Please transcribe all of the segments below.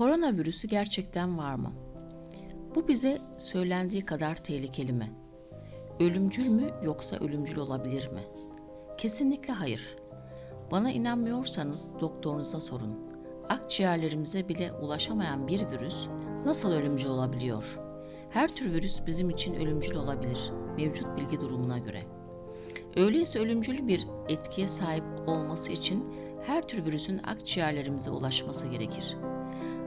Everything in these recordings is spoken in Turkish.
Koronavirüsü gerçekten var mı? Bu bize söylendiği kadar tehlikeli mi? Ölümcül mü yoksa ölümcül olabilir mi? Kesinlikle hayır. Bana inanmıyorsanız doktorunuza sorun. Akciğerlerimize bile ulaşamayan bir virüs nasıl ölümcül olabiliyor? Her tür virüs bizim için ölümcül olabilir mevcut bilgi durumuna göre. Öyleyse ölümcül bir etkiye sahip olması için her tür virüsün akciğerlerimize ulaşması gerekir.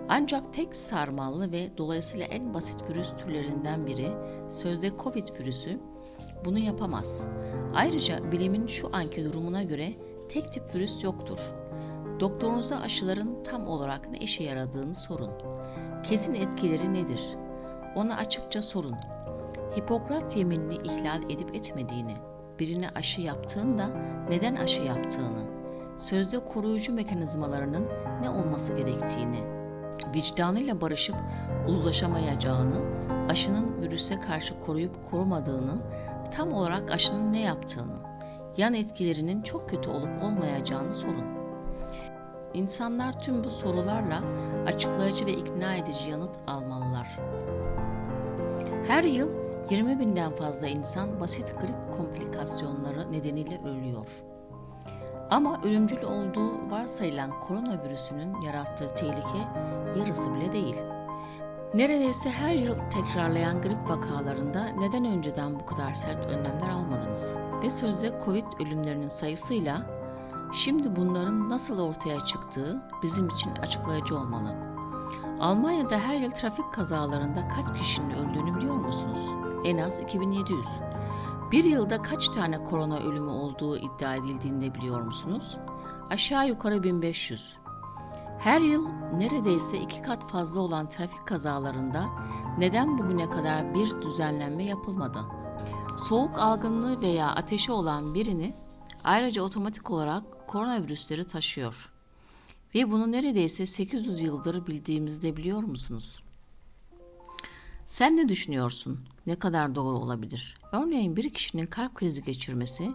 Ancak tek sarmallı ve dolayısıyla en basit virüs türlerinden biri sözde Covid virüsü bunu yapamaz. Ayrıca bilimin şu anki durumuna göre tek tip virüs yoktur. Doktorunuza aşıların tam olarak ne işe yaradığını sorun. Kesin etkileri nedir? Ona açıkça sorun. Hipokrat yeminini ihlal edip etmediğini, birine aşı yaptığında neden aşı yaptığını, sözde koruyucu mekanizmalarının ne olması gerektiğini, vicdanıyla barışıp uzlaşamayacağını, aşının virüse karşı koruyup korumadığını, tam olarak aşının ne yaptığını, yan etkilerinin çok kötü olup olmayacağını sorun. İnsanlar tüm bu sorularla açıklayıcı ve ikna edici yanıt almalılar. Her yıl 20 binden fazla insan basit grip komplikasyonları nedeniyle ölüyor. Ama ölümcül olduğu varsayılan koronavirüsünün yarattığı tehlike yarısı bile değil. Neredeyse her yıl tekrarlayan grip vakalarında neden önceden bu kadar sert önlemler almadınız? Ve sözde Covid ölümlerinin sayısıyla şimdi bunların nasıl ortaya çıktığı bizim için açıklayıcı olmalı. Almanya'da her yıl trafik kazalarında kaç kişinin öldüğünü biliyor musunuz? En az 2700. Bir yılda kaç tane korona ölümü olduğu iddia edildiğini de biliyor musunuz? Aşağı yukarı 1500. Her yıl neredeyse iki kat fazla olan trafik kazalarında neden bugüne kadar bir düzenlenme yapılmadı? Soğuk algınlığı veya ateşi olan birini ayrıca otomatik olarak koronavirüsleri taşıyor. Ve bunu neredeyse 800 yıldır bildiğimizde biliyor musunuz? Sen ne düşünüyorsun? Ne kadar doğru olabilir? Örneğin bir kişinin kalp krizi geçirmesi,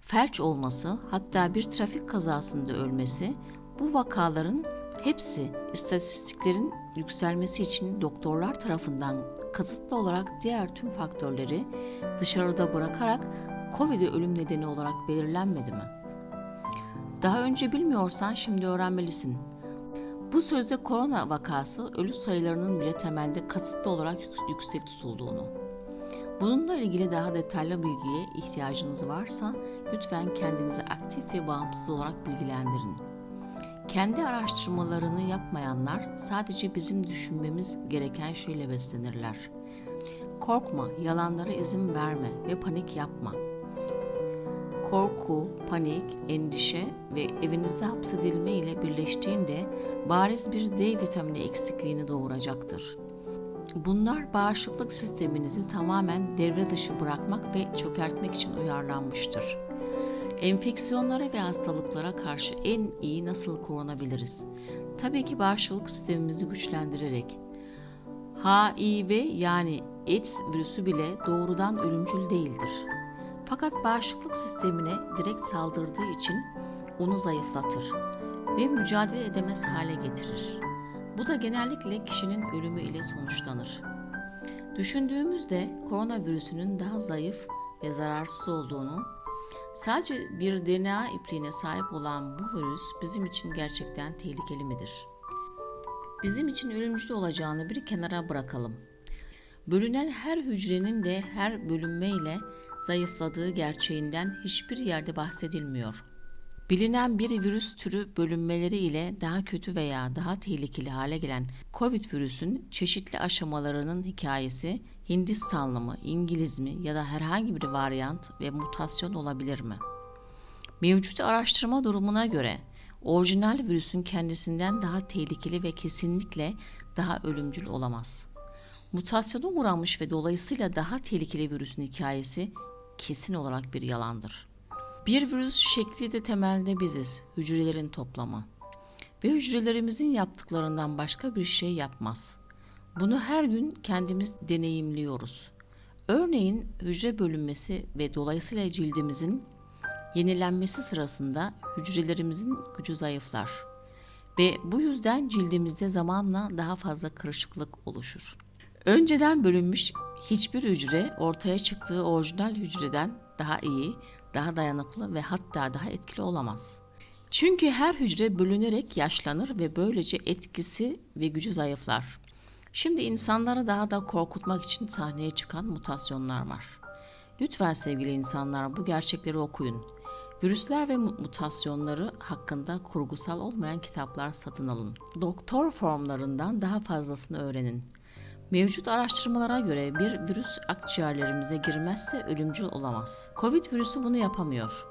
felç olması, hatta bir trafik kazasında ölmesi bu vakaların hepsi istatistiklerin yükselmesi için doktorlar tarafından kasıtlı olarak diğer tüm faktörleri dışarıda bırakarak Covid'e ölüm nedeni olarak belirlenmedi mi? Daha önce bilmiyorsan şimdi öğrenmelisin. Bu sözde korona vakası ölü sayılarının bile temelde kasıtlı olarak yüksek tutulduğunu. Bununla ilgili daha detaylı bilgiye ihtiyacınız varsa lütfen kendinizi aktif ve bağımsız olarak bilgilendirin. Kendi araştırmalarını yapmayanlar sadece bizim düşünmemiz gereken şeyle beslenirler. Korkma, yalanlara izin verme ve panik yapma. Korku, panik, endişe ve evinizde hapsedilme ile birleştiğinde bariz bir D vitamini eksikliğini doğuracaktır. Bunlar bağışıklık sisteminizi tamamen devre dışı bırakmak ve çökertmek için uyarlanmıştır. Enfeksiyonlara ve hastalıklara karşı en iyi nasıl korunabiliriz? Tabii ki bağışıklık sistemimizi güçlendirerek. HIV yani AIDS virüsü bile doğrudan ölümcül değildir. Fakat bağışıklık sistemine direkt saldırdığı için onu zayıflatır ve mücadele edemez hale getirir. Bu da genellikle kişinin ölümü ile sonuçlanır. Düşündüğümüzde koronavirüsünün daha zayıf ve zararsız olduğunu, sadece bir DNA ipliğine sahip olan bu virüs bizim için gerçekten tehlikeli midir? Bizim için ölümcül olacağını bir kenara bırakalım. Bölünen her hücrenin de her bölünmeyle zayıfladığı gerçeğinden hiçbir yerde bahsedilmiyor. Bilinen bir virüs türü bölünmeleri ile daha kötü veya daha tehlikeli hale gelen Covid virüsün çeşitli aşamalarının hikayesi Hindistanlı mı, İngiliz mi ya da herhangi bir varyant ve mutasyon olabilir mi? Mevcut araştırma durumuna göre orijinal virüsün kendisinden daha tehlikeli ve kesinlikle daha ölümcül olamaz. Mutasyona uğramış ve dolayısıyla daha tehlikeli virüsün hikayesi kesin olarak bir yalandır. Bir virüs şekli de temelde biziz, hücrelerin toplamı. Ve hücrelerimizin yaptıklarından başka bir şey yapmaz. Bunu her gün kendimiz deneyimliyoruz. Örneğin hücre bölünmesi ve dolayısıyla cildimizin yenilenmesi sırasında hücrelerimizin gücü zayıflar ve bu yüzden cildimizde zamanla daha fazla kırışıklık oluşur. Önceden bölünmüş hiçbir hücre ortaya çıktığı orijinal hücreden daha iyi, daha dayanıklı ve hatta daha etkili olamaz. Çünkü her hücre bölünerek yaşlanır ve böylece etkisi ve gücü zayıflar. Şimdi insanları daha da korkutmak için sahneye çıkan mutasyonlar var. Lütfen sevgili insanlar bu gerçekleri okuyun. Virüsler ve mutasyonları hakkında kurgusal olmayan kitaplar satın alın. Doktor formlarından daha fazlasını öğrenin. Mevcut araştırmalara göre bir virüs akciğerlerimize girmezse ölümcül olamaz. Covid virüsü bunu yapamıyor.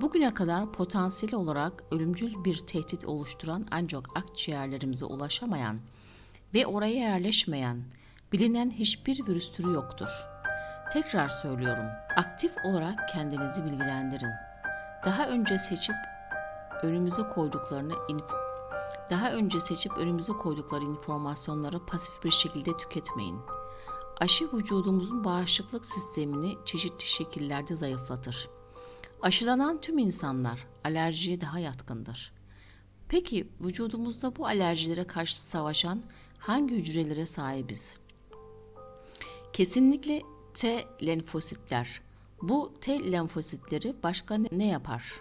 Bugüne kadar potansiyel olarak ölümcül bir tehdit oluşturan ancak akciğerlerimize ulaşamayan ve oraya yerleşmeyen bilinen hiçbir virüs türü yoktur. Tekrar söylüyorum, aktif olarak kendinizi bilgilendirin. Daha önce seçip önümüze koyduklarını daha önce seçip önümüze koydukları informasyonları pasif bir şekilde tüketmeyin. Aşı vücudumuzun bağışıklık sistemini çeşitli şekillerde zayıflatır. Aşılanan tüm insanlar alerjiye daha yatkındır. Peki vücudumuzda bu alerjilere karşı savaşan hangi hücrelere sahibiz? Kesinlikle T lenfositler. Bu T lenfositleri başka ne yapar?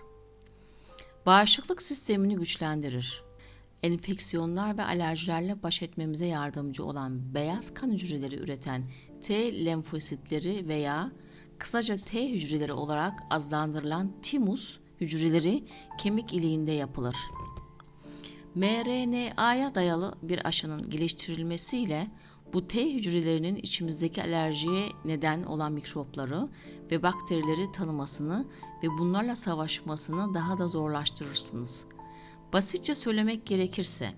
Bağışıklık sistemini güçlendirir. Enfeksiyonlar ve alerjilerle baş etmemize yardımcı olan beyaz kan hücreleri üreten T lenfositleri veya kısaca T hücreleri olarak adlandırılan timus hücreleri kemik iliğinde yapılır. mRNA'ya dayalı bir aşının geliştirilmesiyle bu T hücrelerinin içimizdeki alerjiye neden olan mikropları ve bakterileri tanımasını ve bunlarla savaşmasını daha da zorlaştırırsınız. Basitçe söylemek gerekirse,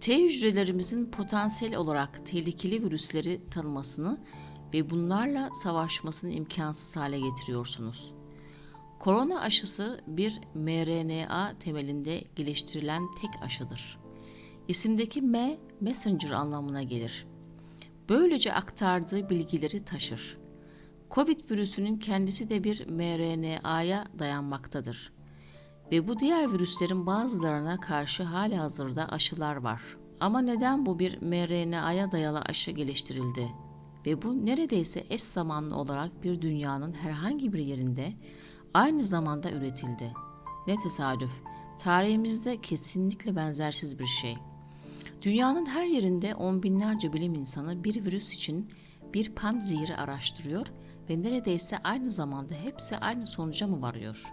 T hücrelerimizin potansiyel olarak tehlikeli virüsleri tanımasını ve bunlarla savaşmasını imkansız hale getiriyorsunuz. Korona aşısı bir mRNA temelinde geliştirilen tek aşıdır. İsimdeki M, messenger anlamına gelir. Böylece aktardığı bilgileri taşır. Covid virüsünün kendisi de bir mRNA'ya dayanmaktadır. Ve bu diğer virüslerin bazılarına karşı hali hazırda aşılar var. Ama neden bu bir mRNA'ya dayalı aşı geliştirildi? Ve bu neredeyse eş zamanlı olarak bir dünyanın herhangi bir yerinde aynı zamanda üretildi. Ne tesadüf. Tarihimizde kesinlikle benzersiz bir şey. Dünyanın her yerinde on binlerce bilim insanı bir virüs için bir panzehiri araştırıyor ve neredeyse aynı zamanda hepsi aynı sonuca mı varıyor?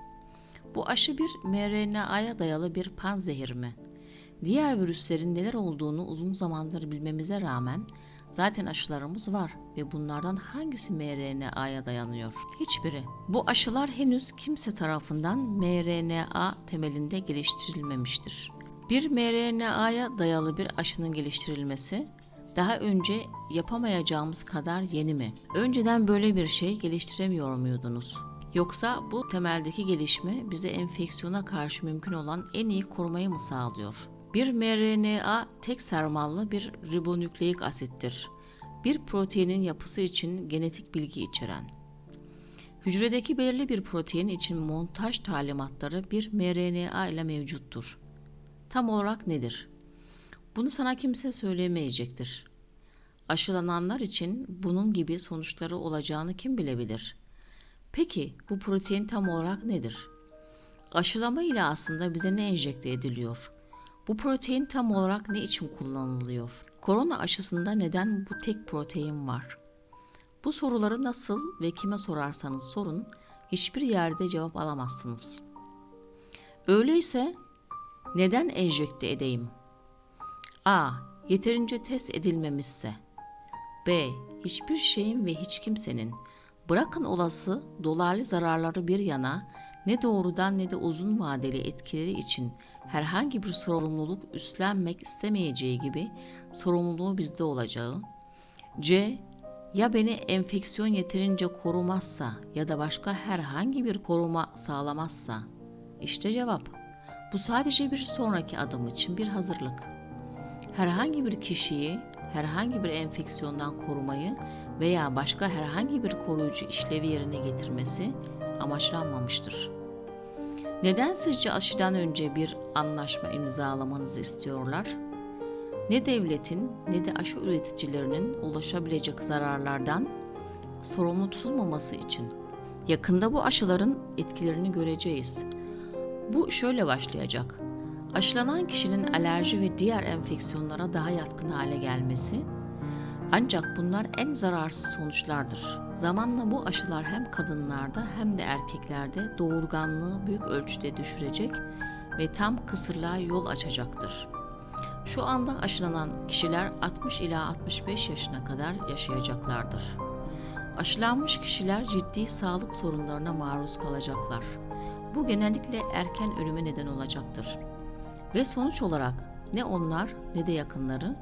Bu aşı bir mRNA'ya dayalı bir panzehir mi? Diğer virüslerin neler olduğunu uzun zamandır bilmemize rağmen zaten aşılarımız var ve bunlardan hangisi mRNA'ya dayanıyor? Hiçbiri. Bu aşılar henüz kimse tarafından mRNA temelinde geliştirilmemiştir. Bir mRNA'ya dayalı bir aşının geliştirilmesi daha önce yapamayacağımız kadar yeni mi? Önceden böyle bir şey geliştiremiyor muydunuz? Yoksa bu temeldeki gelişme bize enfeksiyona karşı mümkün olan en iyi korumayı mı sağlıyor? Bir mRNA tek sarmallı bir ribonükleik asittir. Bir proteinin yapısı için genetik bilgi içeren. Hücredeki belirli bir protein için montaj talimatları bir mRNA ile mevcuttur. Tam olarak nedir? Bunu sana kimse söylemeyecektir. Aşılananlar için bunun gibi sonuçları olacağını kim bilebilir? Peki bu protein tam olarak nedir? Aşılama ile aslında bize ne enjekte ediliyor? Bu protein tam olarak ne için kullanılıyor? Korona aşısında neden bu tek protein var? Bu soruları nasıl ve kime sorarsanız sorun hiçbir yerde cevap alamazsınız. Öyleyse neden enjekte edeyim? A. Yeterince test edilmemişse. B. Hiçbir şeyin ve hiç kimsenin bırakın olası dolarlı zararları bir yana ne doğrudan ne de uzun vadeli etkileri için herhangi bir sorumluluk üstlenmek istemeyeceği gibi sorumluluğu bizde olacağı. C. Ya beni enfeksiyon yeterince korumazsa ya da başka herhangi bir koruma sağlamazsa? İşte cevap. Bu sadece bir sonraki adım için bir hazırlık. Herhangi bir kişiyi herhangi bir enfeksiyondan korumayı veya başka herhangi bir koruyucu işlevi yerine getirmesi amaçlanmamıştır. Neden sizce aşıdan önce bir anlaşma imzalamanızı istiyorlar? Ne devletin ne de aşı üreticilerinin ulaşabilecek zararlardan sorumlu tutulmaması için. Yakında bu aşıların etkilerini göreceğiz. Bu şöyle başlayacak. Aşılanan kişinin alerji ve diğer enfeksiyonlara daha yatkın hale gelmesi, ancak bunlar en zararsız sonuçlardır. Zamanla bu aşılar hem kadınlarda hem de erkeklerde doğurganlığı büyük ölçüde düşürecek ve tam kısırlığa yol açacaktır. Şu anda aşılanan kişiler 60 ila 65 yaşına kadar yaşayacaklardır. Aşılanmış kişiler ciddi sağlık sorunlarına maruz kalacaklar. Bu genellikle erken ölüme neden olacaktır. Ve sonuç olarak ne onlar ne de yakınları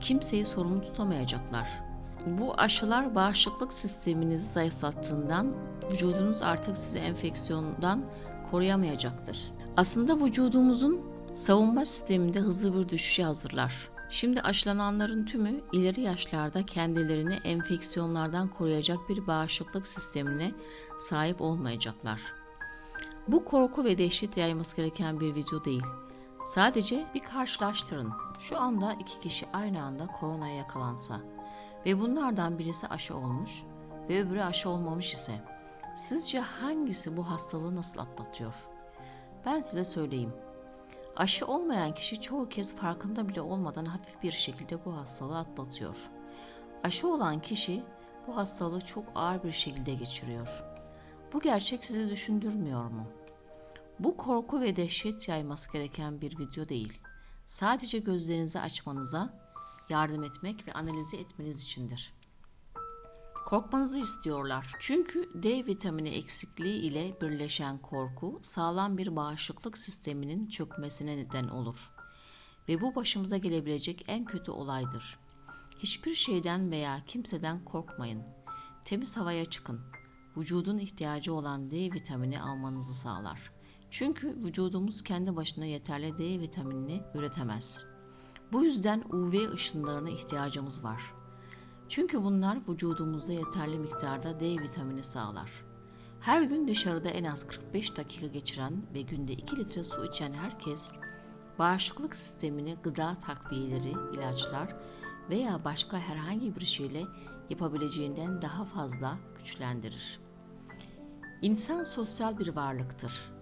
kimseyi sorumlu tutamayacaklar. Bu aşılar bağışıklık sisteminizi zayıflattığından vücudunuz artık sizi enfeksiyondan koruyamayacaktır. Aslında vücudumuzun savunma sisteminde hızlı bir düşüşe hazırlar. Şimdi aşılananların tümü ileri yaşlarda kendilerini enfeksiyonlardan koruyacak bir bağışıklık sistemine sahip olmayacaklar. Bu korku ve dehşet yayması gereken bir video değil. Sadece bir karşılaştırın. Şu anda iki kişi aynı anda koronaya yakalansa ve bunlardan birisi aşı olmuş ve öbürü aşı olmamış ise sizce hangisi bu hastalığı nasıl atlatıyor? Ben size söyleyeyim. Aşı olmayan kişi çoğu kez farkında bile olmadan hafif bir şekilde bu hastalığı atlatıyor. Aşı olan kişi bu hastalığı çok ağır bir şekilde geçiriyor. Bu gerçek sizi düşündürmüyor mu? Bu korku ve dehşet yayması gereken bir video değil. Sadece gözlerinizi açmanıza, yardım etmek ve analizi etmeniz içindir. Korkmanızı istiyorlar. Çünkü D vitamini eksikliği ile birleşen korku sağlam bir bağışıklık sisteminin çökmesine neden olur. Ve bu başımıza gelebilecek en kötü olaydır. Hiçbir şeyden veya kimseden korkmayın. Temiz havaya çıkın. Vücudun ihtiyacı olan D vitamini almanızı sağlar. Çünkü vücudumuz kendi başına yeterli D vitaminini üretemez. Bu yüzden UV ışınlarına ihtiyacımız var. Çünkü bunlar vücudumuzda yeterli miktarda D vitamini sağlar. Her gün dışarıda en az 45 dakika geçiren ve günde 2 litre su içen herkes bağışıklık sistemini gıda takviyeleri, ilaçlar veya başka herhangi bir şeyle yapabileceğinden daha fazla güçlendirir. İnsan sosyal bir varlıktır.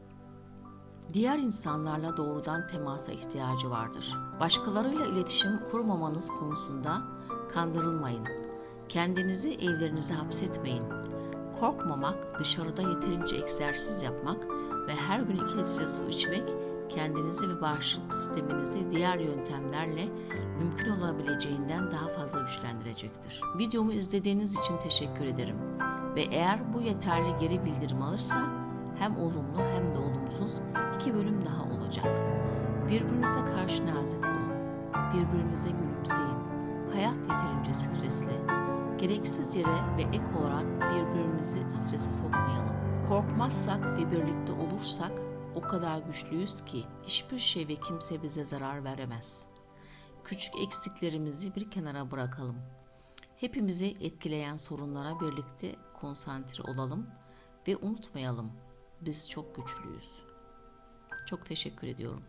Diğer insanlarla doğrudan temasa ihtiyacı vardır. Başkalarıyla iletişim kurmamanız konusunda kandırılmayın. Kendinizi evlerinize hapsetmeyin. Korkmamak, dışarıda yeterince egzersiz yapmak ve her gün 2 litre su içmek kendinizi ve bağışıklık sisteminizi diğer yöntemlerle mümkün olabileceğinden daha fazla güçlendirecektir. Videomu izlediğiniz için teşekkür ederim. Ve eğer bu yeterli geri bildirim alırsa hem olumlu hem de olumsuz iki bölüm daha olacak. Birbirinize karşı nazik olun. Birbirinize gülümseyin. Hayat yeterince stresli. Gereksiz yere ve ek olarak birbirimizi strese sokmayalım. Korkmazsak ve birlikte olursak o kadar güçlüyüz ki hiçbir şey ve kimse bize zarar veremez. Küçük eksiklerimizi bir kenara bırakalım. Hepimizi etkileyen sorunlara birlikte konsantre olalım ve unutmayalım biz çok güçlüyüz. Çok teşekkür ediyorum.